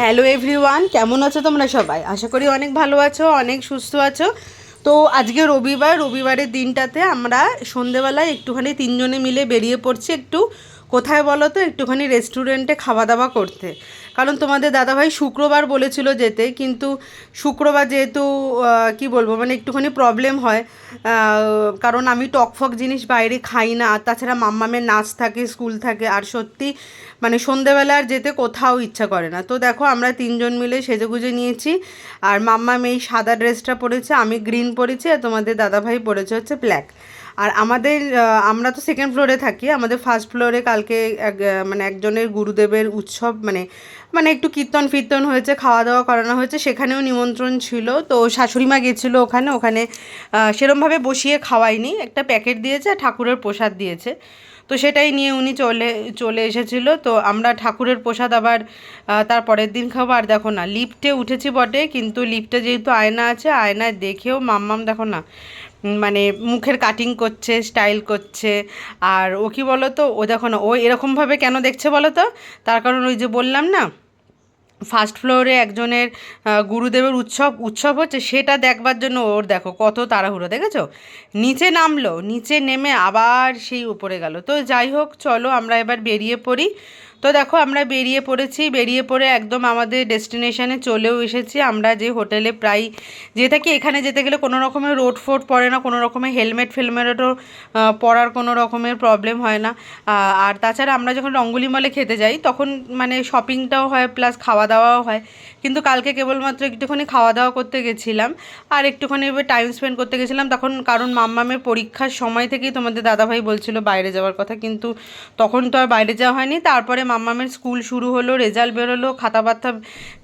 Hello everyone, কেমন আছো তোমরা সবাই? আশা করি অনেক ভালো আছো, অনেক সুস্থ আছো। তো আজকে রবিবার, রবিবারের দিনটাতে আমরা সন্ধেবেলায় একটুখানি তিনজনে মিলে বেরিয়ে পড়ছি একটু কোথায় বলো তো? একটুখানি রেস্টুরেন্টে খাওয়া দাওয়া করতে। কারণ তোমাদের দাদাভাই শুক্রবার বলেছিল যেতে, কিন্তু শুক্রবার যেহেতু কি বলব মানে একটুখানি প্রবলেম হয় কারণ আমি টকফক জিনিস বাইরে খাই না। আর তাছাড়া মাম্মামের নাচ থাকে স্কুল থাকে, আর সত্যি মানে সন্ধেবেলা আর যেতে কোথাও ইচ্ছা করে না। তো দেখো, আমরা তিনজন মিলে সেজেগুজে নিয়েছি, আর মাম্মাম এই সাদা ড্রেসটা পরেছে, আমি গ্রিন পরেছি, আর তোমাদের দাদাভাই পরেছে হচ্ছে ব্ল্যাক আর আমাদের আমরা তো সেকেন্ড ফ্লোরে থাকি, আমাদের ফার্স্ট ফ্লোরে কালকে এক মানে একজনের গুরুদেবের উৎসব মানে মানে একটু কীর্তন ফীর্তন হয়েছে, খাওয়া দাওয়া করানো হয়েছে, সেখানেও নিমন্ত্রণ ছিল। তো শাশুড়ি মা গেছিল ওখানে ওখানে সেরমভাবে বসিয়ে খাওয়াইনি একটা প্যাকেট দিয়েছে ঠাকুরের প্রসাদ দিয়েছে। তো সেটাই নিয়ে উনি চলে চলে এসেছিল। তো আমরা ঠাকুরের প্রসাদ আবার তার পরের দিন খাব। আর দেখো না লিফটে উঠেছি বটে, কিন্তু লিফটে যেহেতু আয়না আছে, আয়নায় দেখেও মাম্মাম, দেখো না মানে মুখের কাটিং করছে স্টাইল করছে। আর ও কি বলো তো ও দেখো না, ও এরকমভাবে কেন দেখছে বলো তো তার কারণ ওই যে বললাম না ফার্স্ট ফ্লোরে একজনের গুরুদেবের উৎসব উৎসব হচ্ছে সেটা দেখবার জন্য ওর দেখো কত তাড়াহুড়ো, দেখেছ? নিচে নামলো, নিচে নেমে আবার সেই উপরে গেল। তো যাই হোক, চলো আমরা এবার বেরিয়ে পড়ি। তো দেখো আমরা বেরিয়ে পড়েছি, বেরিয়ে পড়ে একদম আমাদের ডেস্টিনেশানে চলেও এসেছি। আমরা যে হোটেলে প্রায় যে থাকি এখানে যেতে গেলে কোনো রকমের রোড ফোড পড়ে না, কোনো রকমের হেলমেট ফেলমেটও পরার কোনো রকমের প্রবলেম হয় না। আর তাছাড়া আমরা যখন রঙ্গুলি মলে খেতে যাই, তখন মানে শপিংটাও হয় প্লাস খাওয়া দাওয়াও হয়। কিন্তু কালকে কেবলমাত্র একটুখানি খাওয়া দাওয়া করতে গেছিলাম আর একটুখানি এবার টাইম স্পেন্ড করতে গেছিলাম তখন কারণ মাম্মামের পরীক্ষার সময় থেকেই তোমাদের দাদাভাই বলছিল বাইরে যাওয়ার কথা। কিন্তু তখন তো আর বাইরে যাওয়া হয়নি। তারপরে মাম্মামের স্কুল শুরু হলো রেজাল্ট বেরোলো খাতা বার্তা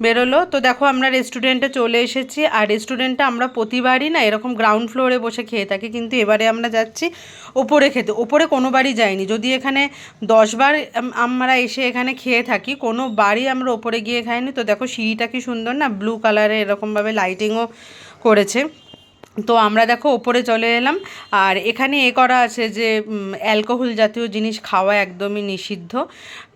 বেরোলো। তো দেখো আমরা রেস্টুরেন্টে চলে এসেছি আর রেস্টুরেন্টটা আমরা প্রতিবারই না এরকম গ্রাউন্ড ফ্লোরে বসে খেয়ে থাকি। কিন্তু এবারে আমরা যাচ্ছি ওপরে খেতে। ওপরে কোনো বারই যাইনি। যদি এখানে দশবার আম- আমরা এসে এখানে খেয়ে থাকি, কোনো বারই আমরা ওপরে গিয়ে খাইনি তো দেখো সিঁড়িটা কি সুন্দর না? ব্লু কালারে এরকমভাবে লাইটিংও করেছে। তো আমরা দেখো ওপরে চলে এলাম। আর এখানে এ করা আছে যে অ্যালকোহল জাতীয় জিনিস খাওয়া একদমই নিষিদ্ধ।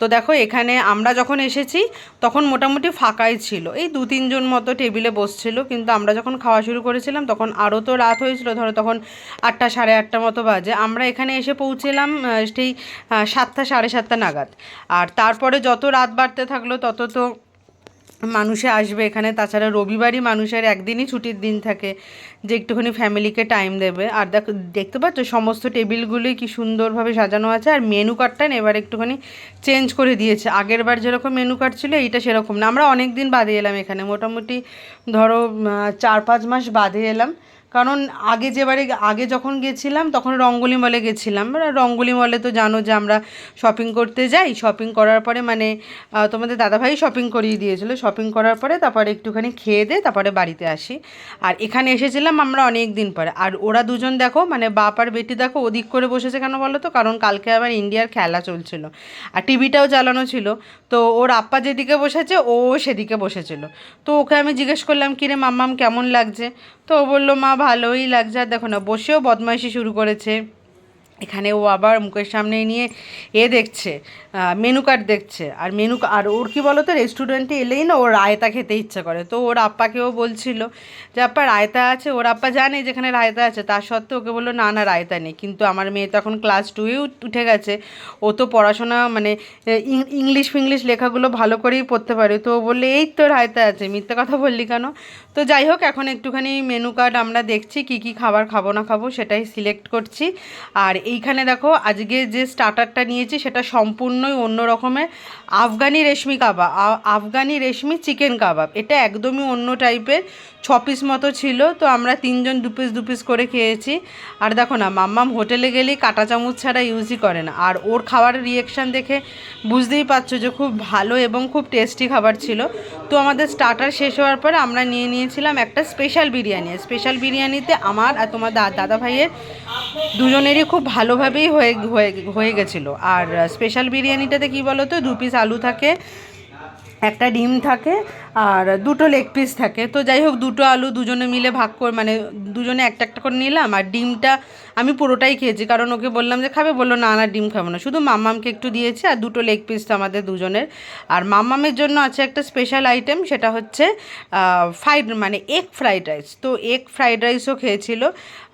তো দেখো এখানে আমরা যখন এসেছি, তখন মোটামুটি ফাঁকাই ছিল। এই দু তিনজন মতো টেবিলে বসছিল। কিন্তু আমরা যখন খাওয়া শুরু করেছিলাম, তখন আরও তো রাত হয়েছিল। ধরো তখন আটটা সাড়ে আটটা মতো বাজে। আমরা এখানে এসে পৌঁছলাম সেই সাতটা সাড়ে সাতটা নাগাদ। আর তারপরে যত রাত বাড়তে থাকল, তত তো মানুষে আসবে এখানে, তাছাড়া রবিবারই মানুষের একদিনই ছুটির দিন থাকে, যে একটুখানি ফ্যামিলিকে টাইম দেবে। আর দেখ, দেখতে পাচ্ছ সমস্ত টেবিলগুলোই কি সুন্দরভাবে সাজানো আছে, আর মেনু কার্ডটা এবার একটুখানি চেঞ্জ করে দিয়েছে। আগের বার যেরকম মেনু কার্ড ছিল, এইটা সেরকম না। আমরা অনেক দিন বাদে এলাম এখানে। মোটামুটি ধরো চার পাঁচ মাস বাদে এলাম। কারণ আগে যেবারে আগে যখন গেছিলাম তখন রঙ্গলি মলে গেছিলাম। রঙ্গলি মলে তো জানো যে আমরা শপিং করতে যাই। শপিং করার পরে মানে তোমাদের দাদাভাই শপিং করিয়ে দিয়েছিল। শপিং করার পরে তারপরে একটুখানি খেয়ে দিয়ে তারপরে বাড়িতে আসি। আর এখানে এসেছিলাম আমরা অনেক দিন পরে। আর ওরা দুজন দেখো মানে বাপ আর বেটি দেখো, ওদিক করে বসেছে কেন বলো তো? কারণ কালকে আবার ইন্ডিয়ার খেলা চলছিল। আর টিভিটাও চালানো ছিল। তো ওর আপ্পা যেদিকে বসেছে, ও সেদিকে বসেছিল। তো ওকে আমি জিজ্ঞেস করলাম, কিরে মাম্মাম, কেমন লাগছে? তো ও বলল, মা ভালোই লাগছে। আর দেখো না বসেও বদমাইশি শুরু করেছে। এখানে ও আবার মুখের সামনে নিয়ে এ দেখছে মেনু কার্ড দেখছে। আর মেনু আর ওর কি বলো তো রেস্টুরেন্টে এলেই না ওর রায়তা খেতে ইচ্ছে করে। তো ওর আপ্পাকেও বলছিল যে, আপ্পা, রায়তা আছে? ওর আপ্পা জানে যেখানে রায়তা আছে, তার সত্ত্বেও ওকে বলল, না না, রায়তা নেই। কিন্তু আমার মেয়ে তো এখন ক্লাস টুয়ে উঠে গেছে। ও তো পড়াশোনা মানে ইংলিশ ফিংলিশ লেখাগুলো ভালো করেই পড়তে পারে। তো ও বললে, এই তো রায়তা আছে, মিথ্যে কথা বললি কেন? তো যাই হোক, এখন একটুখানি মেনু কার্ড আমরা দেখছি, কি কি খাবার খাব না খাব সেটাই সিলেক্ট করছি। আর এইখানে দেখো, আজকে যে স্টার্টারটা নিয়েছি সেটা সম্পূর্ণই অন্য রকমের। আফগানি রেশমি কাবাব আফগানি রেশমি চিকেন কাবাব, এটা একদমই অন্য টাইপের ছ পিস মতো ছিল, তো আমরা তিনজন দু পিস দু পিস করে খেয়েছি। আর দেখো না, মাম্মাম হোটেলে গেলেই কাঁটা চামচ ছাড়া ইউজই করে না। আর ওর খাবারের রিয়েকশান দেখে বুঝতেই পারছ যে খুব ভালো এবং খুব টেস্টি খাবার ছিল। তো আমাদের স্টার্টার শেষ হওয়ার পরে আমরা নিয়ে নিয়েছিলাম একটা স্পেশাল বিরিয়ানি। স্পেশাল বিরিয়ানিতে আমার আর তোমার দাদা ভাইয়ের দুজনেরই খুব ভালোভাবেই হয়ে হয়ে গেছিল। আর স্পেশাল বিরিয়ানিটাতে কি বলো তো দু পিস আলু থাকে, একটা ডিম থাকে, আর দুটো লেগ পিস থাকে। তো যাই হোক, দুটো আলু দুজনে মিলে ভাগ করে মানে দুজনে একটা একটা করে নিলাম, আর ডিমটা আমি পুরোটাই খেয়েছি, কারণ ওকে বললাম যে খাবে, বলল না না, ডিম খাব না। শুধু মাম্মামকে একটু দিয়েছি আর দুটো লেগ পিস তো আমাদের দুজনের। আর মাম্মামের জন্য আছে একটা স্পেশাল আইটেম সেটা হচ্ছে ফ্রাইড মানে এগ ফ্রাইড রাইস তো এগ ফ্রাইড রাইসও খেয়েছিল।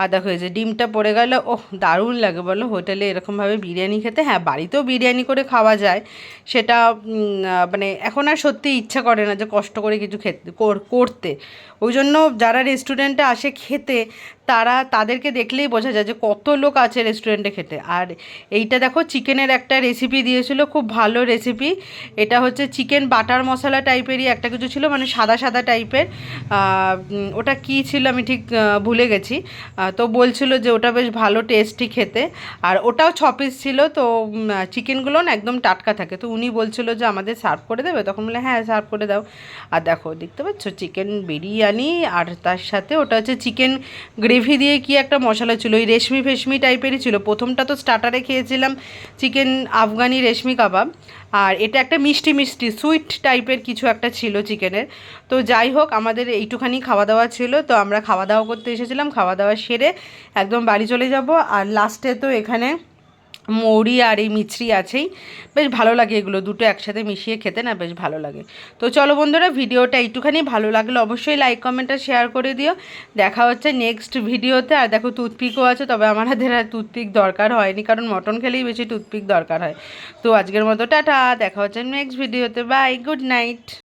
আর দেখো যে ডিমটা পড়ে গেল, ওহ, দারুণ লাগে বলো। হোটেলে এরকমভাবে বিরিয়ানি খেতে হ্যাঁ বাড়িতেও বিরিয়ানি করে খাওয়া যায়। সেটা মানে এখন আর সত্যি ইচ্ছা করে না যে কষ্ট করে কিছু খেতে করতে। ওই জন্য যারা রেস্টুরেন্টে আসে খেতে, তারা তাদেরকে দেখলেই বোঝা যায় যে কত লোক আছে রেস্টুরেন্টে খেতে। আর এইটা দেখো চিকেনের একটা রেসিপি দিয়েছিল, খুব ভালো রেসিপি এটা হচ্ছে চিকেন বাটার মশলা টাইপেরই একটা কিছু ছিল মানে সাদা সাদা টাইপের ওটা কি ছিল আমি ঠিক ভুলে গেছি। তো বলছিল যে ওটা বেশ ভালো টেস্টি খেতে। আর ওটাও ছ পিস ছিল, তো চিকেনগুলো না একদম টাটকা থাকে। তো উনি বলছিল যে আমাদের সার্ভ করে দেবে। তখন বলে হ্যাঁ সার্ভ করে দাও। আর দেখো, দেখতে পাচ্ছ চিকেন বিরিয়ানি, আর তার সাথে ওটা হচ্ছে চিকেন গ্রেভি দিয়ে কি একটা মশলা ছিল, ওই রেশমি ফেশমি টাইপেরই ছিল। প্রথমটা তো স্টার্টারে খেয়েছিলাম চিকেন আফগানি রেশমি কাবাব। আর এটা একটা মিষ্টি মিষ্টি সুইট টাইপের কিছু একটা ছিল চিকেনের তো যাই হোক, আমাদের এইটুখানি খাওয়া দাওয়া ছিল। তো আমরা খাওয়া দাওয়া করতে এসেছিলাম খাওয়া দাওয়া সেরে একদম বাড়ি চলে যাব। আর লাস্টে তো এখানে মৌরি আর এই মিছরি আছেই। বেশ ভালো লাগে এগুলো, দুটো একসাথে মিশিয়ে খেতে না বেশ ভালো লাগে। তো চলো বন্ধুরা, ভিডিওটা একটুখানি ভালো লাগলে অবশ্যই লাইক কমেন্ট আর শেয়ার করে দিও। দেখা হচ্ছে নেক্সট ভিডিওতে। আর দেখো টুথপিকও আছে, তবে আমাদের আর টুথপিক দরকার হয়নি, কারণ মটন খেলেই বেশি টুথপিক দরকার হয়। তো আজকের মতো টাটা, দেখা হচ্ছে নেক্সট ভিডিওতে। Bye good night